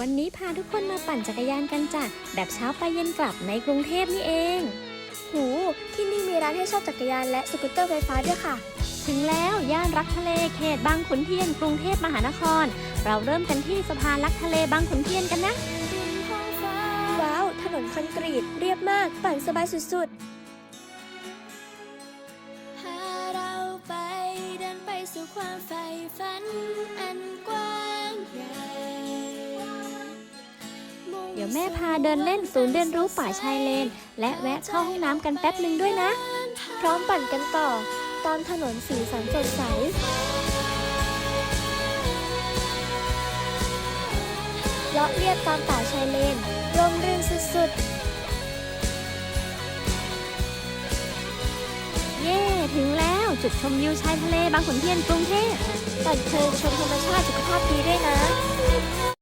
วันนี้พาทุกคนมาปั่นจักรยานกันจ้ะแบบเช้าไปเย็นกลับในกรุงเทพนี่เอง หูที่นี่มีร้านให้เช่าจักรยานและสกูตเตอร์ไฟฟ้าด้วยค่ะ ถึงแล้วย่านรักทะเลเขตบางขุนเทียนกรุงเทพมหานคร เราเริ่มกันที่สะพานรักทะเลบางขุนเทียนกันนะ ว้าว ถนนคอนกรีตเรียบมากปั่นสบายสุดพาเราไปเดินไปสู่ความใฝ่ฝันอัน เดี๋ยวแม่พาเดินเล่นศูนย์เรียนรู้ป่าชายเลน และแวะเข้าห้องน้ำกันแป๊บหนึ่งด้วยนะ พร้อมปั่นกันต่อตามถนนสีสันสดใสเลาะเลียบตามป่าชายเลนร่มรื่นสุดเย่ถึงแล้วจุดชมวิวชายทะเลบางขุนเทียนกรุงเทพๆปั่นเพลินชมธรรมชาติสุขภาพดี